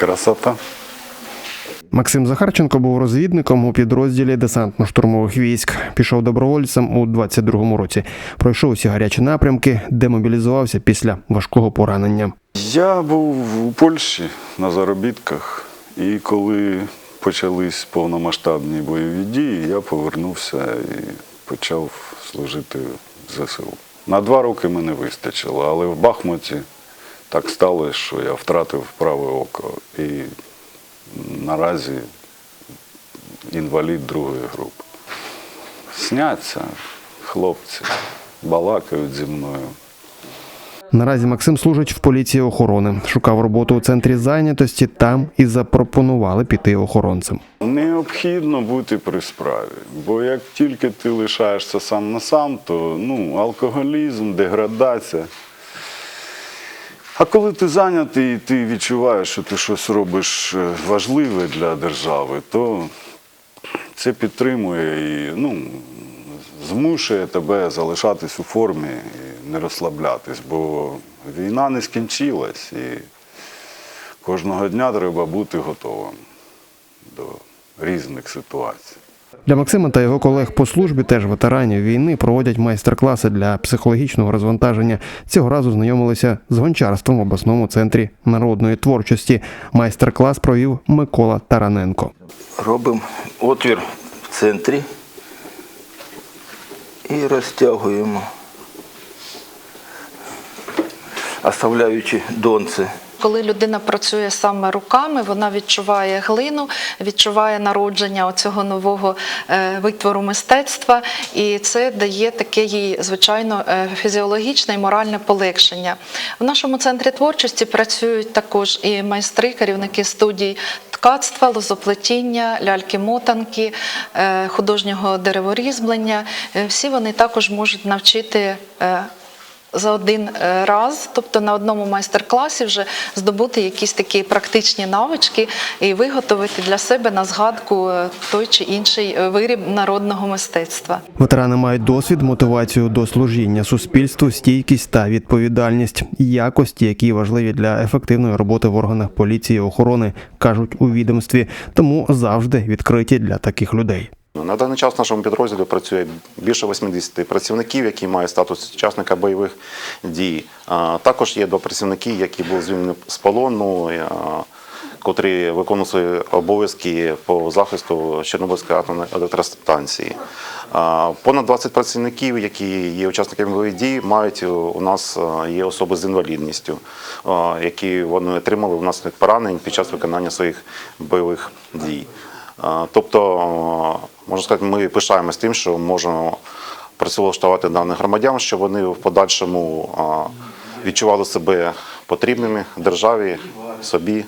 Красота. Максим Захарченко був розвідником у підрозділі десантно-штурмових військ. Пішов добровольцем у 22-му році. Пройшов усі гарячі напрямки, демобілізувався після важкого поранення. Я був у Польщі на заробітках, і коли почались повномасштабні бойові дії, я повернувся і почав служити в ЗСУ. На два роки мене вистачило, але в Бахмуті так сталося, що я втратив праве око. І наразі інвалід другої групи. Сняться хлопці, балакають зі мною. Наразі Максим служить в поліції охорони. Шукав роботу у центрі зайнятості. Там і запропонували піти охоронцем. Необхідно бути при справі, бо як тільки ти лишаєшся сам на сам, то ну, алкоголізм, деградація. А коли ти зайнятий і ти відчуваєш, що ти щось робиш е, важливе для держави, то це підтримує і ну, змушує тебе залишатись у формі і не розслаблятись, бо війна не скінчилась і кожного дня треба бути готовим до різних ситуацій. Для Максима та його колег по службі, теж ветеранів війни, проводять майстер-класи для психологічного розвантаження. Цього разу знайомилися з гончарством в обласному центрі народної творчості. Майстер-клас провів Микола Тараненко. Робимо отвір в центрі і розтягуємо, оставляючи донце. Коли людина працює саме руками, вона відчуває глину, відчуває народження оцього нового е, витвору мистецтва, і це дає таке їй звичайно е, фізіологічне і моральне полегшення. В нашому центрі творчості працюють також і майстри, керівники студій ткацтва, лозоплетіння, ляльки-мотанки, е, художнього дереворізблення. Всі вони також можуть навчити. За один е, раз, тобто на одному майстер-класі, вже здобути якісь такі практичні навички і виготовити для себе на згадку е, той чи інший е, виріб народного мистецтва. Ветерани мають досвід, мотивацію до служіння суспільству, стійкість та відповідальність, якості, які важливі для ефективної роботи в органах поліції і охорони, кажуть у відомстві, тому завжди відкриті для таких людей. На даний час в нашому підрозділі працює більше 80 працівників, які мають статус учасника бойових дій. Також є два працівники, які були звільнені з полону, котрі виконують свої обов'язки по захисту Чорнобильської атомної електростанції. Понад 20 працівників, які є учасниками бойових дій, мають у нас є особи з інвалідністю, які вони отримали внаслідок поранень під час виконання своїх бойових дій. Тобто, можна сказати, ми пишаємось тим, що можемо працевлаштувати даних громадян, щоб вони в подальшому відчували себе потрібними державі, собі